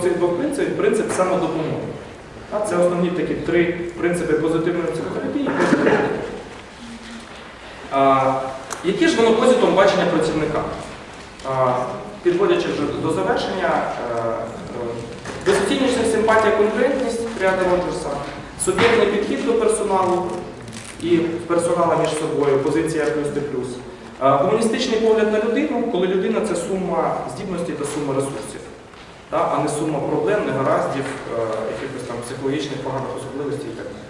цих двох принципів принцип самодопомоги. А Це основні такі три принципи позитивної психотерапії. і позитивної. А, Які ж воно позитом бачення працівника? А, Підводячи вже до завершення, е, е, симпатія, конкурентність Ріада Роджерса, суб'єктний підхід до персоналу і персонала між собою, позиція плюс де плюс. Гуманістичний погляд на людину, коли людина це сума здібностей та сума ресурсів, а не сума проблем, негараздів, е, якихось там психологічних поганих особливостей і так далі.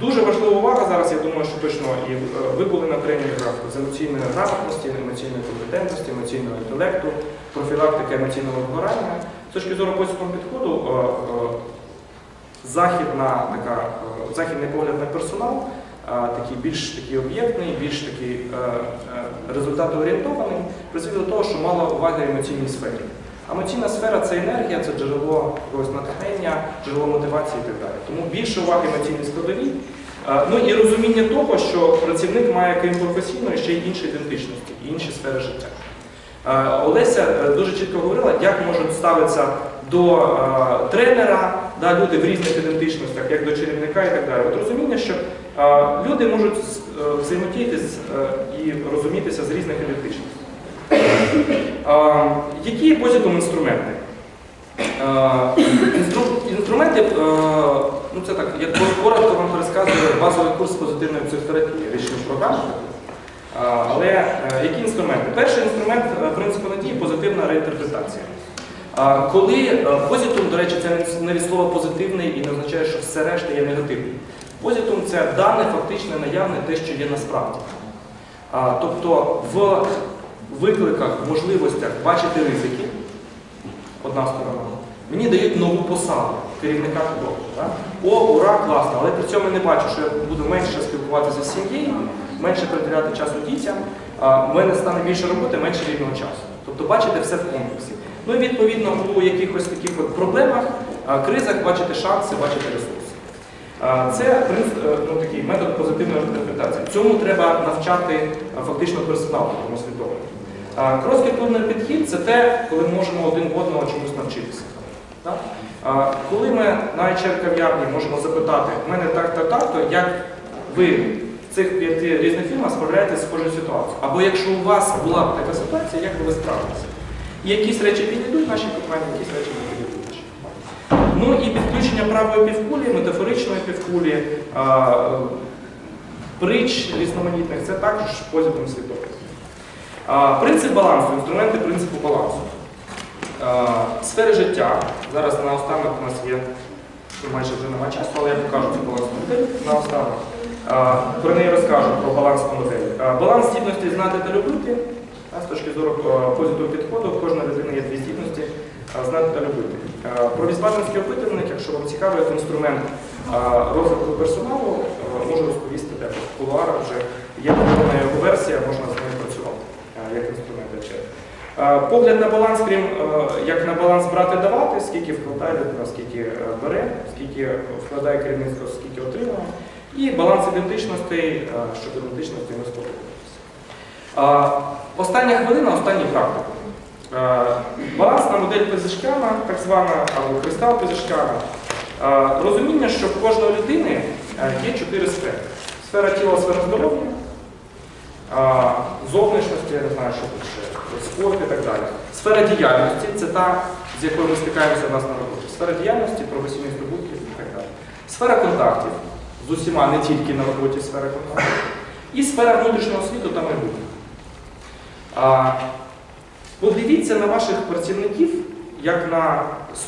Дуже важлива увага зараз, я думаю, що точно і е, ви були на тренінгах з емоційної грамотності, емоційної компетентності, емоційного інтелекту, профілактики емоційного вигорання. З точки зору позитивного підходу, е, західна, така, західний погляд на персонал, такий більш такий об'єктний, більш такий е, е, результатоорієнтований, призвів до того, що мало уваги емоційній сфері. Емоційна сфера це енергія, це джерело якогось натхнення, джерело мотивації і так далі. Тому більше уваги емоційній складовій. Е, Ну і розуміння того, що працівник має крім професійної ще й інші ідентичності, інші сфери життя. Е, Олеся е, дуже чітко говорила, як можуть ставитися до е, тренера, да, люди в різних ідентичностях, як до чарівника і так далі. От розуміння, що люди можуть взаємодіяти е, і розумітися з різних ідентичностей. Які є позитивні інструменти? Інстру- Інструменти, ну це так, я коротко вам розказую базовий курс позитивної психотерапії, річну програму. Але е, які інструменти? Перший інструмент е, принципу надії позитивна реінтерпретація. Коли е, позитум, до речі, це не від слова позитивний і не означає, що все решта є негативним. Позитум це дане, фактичне, наявне, те, що є насправді. Тобто в викликах, можливостях бачити ризики, одна сторона, мені дають нову посаду керівника художника. О, ура, класно, але при цьому я не бачу, що я буду менше спілкуватися з сім'єю, менше приділяти часу дітям, в мене стане більше роботи, менше вільного часу. Тобто бачити все в комплексі. Ну і відповідно у якихось таких от проблемах, кризах бачити шанси, бачити ресурси. Це е, ну, такий метод позитивної інтерпретації. Цьому треба навчати фактично персонал, тому свідомо. Крос-культурний підхід це те, коли ми можемо один одного чомусь навчитися. Так? Коли ми на HR кав'ярні можемо запитати, в мене так та так, то як ви в цих п'яти різних фірмах справляєтеся з схожою ситуацією? Або якщо у вас була б така ситуація, як би ви справилися? Якісь речі підійдуть нашій компанії, якісь речі не підійдуть нашій компанії. Ну і підключення правої півкулі, метафоричної півкулі, а, притч різноманітних це також позитивний світовий. А, Принцип балансу, інструменти принципу балансу. Сфери життя. Зараз наостанок у нас є, майже вже немає часу, але я покажу цю балансну модель наостанок. А, Про неї розкажу про балансну модель. Баланс здібності знати та любити. З точки зору позитивного підходу, в кожної людини є дві здібності знати та любити. Про візбатинський опитувальник, якщо вам цікаво, як інструмент розвитку персоналу, можу розповісти, де в кулуарах вже є готова його версія, можна з нею працювати як інструмент. Е, Погляд на баланс, крім як на баланс брати-давати, скільки вкладає людина, скільки бере, скільки вкладає керівництво, скільки отримує. І баланс ідентичностей, е, щоб ідентичності не сподобатися. Остання хвилина, останній практик. Балансна модель Пезишкяна, так звана, або кристал Пезишкяна. Е, Розуміння, що в кожної людини е, є чотири сфери. Сфера тіла, сфера здоров'я, зовнішності, я не знаю, що тут ще, спорт і так далі. Сфера діяльності це та, з якою ми стикаємося в нас на роботі. Сфера діяльності, професійних здобутків і так далі. Сфера контактів з усіма, не тільки на роботі сфера контактів. І сфера внутрішнього світу та майбутнього. Подивіться на ваших працівників як на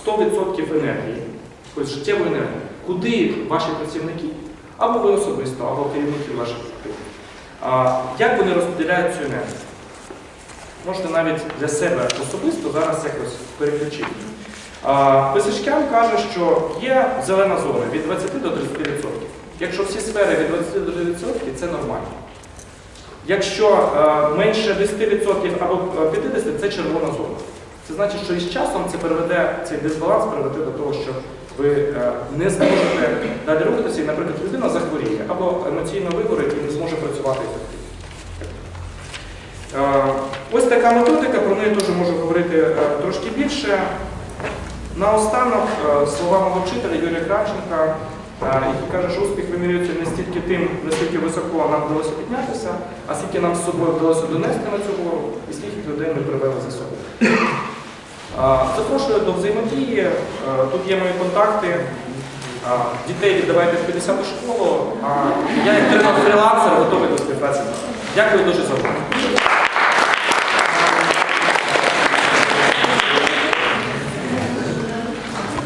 100% енергії, якоїсь життєвої енергії. Куди ваші працівники, або ви особисто, або керівники ваших працівників, Як вони розподіляють цю енергію? Можете навіть для себе особисто зараз якось переключити. Писачкян каже, що є зелена зона від 20 до 30%. Якщо всі сфери від 20 до 30%, це нормально. Якщо е, менше 10% або е, 50% це червона зона. Це значить, що із часом це приведе, цей дисбаланс приведе до того, що ви е, не зможете далі рухатися, і, наприклад, людина захворіє або емоційно вигорить і не зможе працювати ефективно. Е, Ось така методика, про неї теж можу говорити трошки більше. Наостанок слова мого вчителя Юрія Кравченка, який каже, що успіх вимірюється не стільки тим, наскільки високо нам вдалося піднятися, а скільки нам з собою вдалося донести на цю гору і скільки людей ми привели за собою. Е, Запрошую до взаємодії. Е, Тут є мої контакти. Е, Дітей віддавайте в 50 школу, я як тренер фрілансер готовий до співпраці. Дякую дуже за увагу.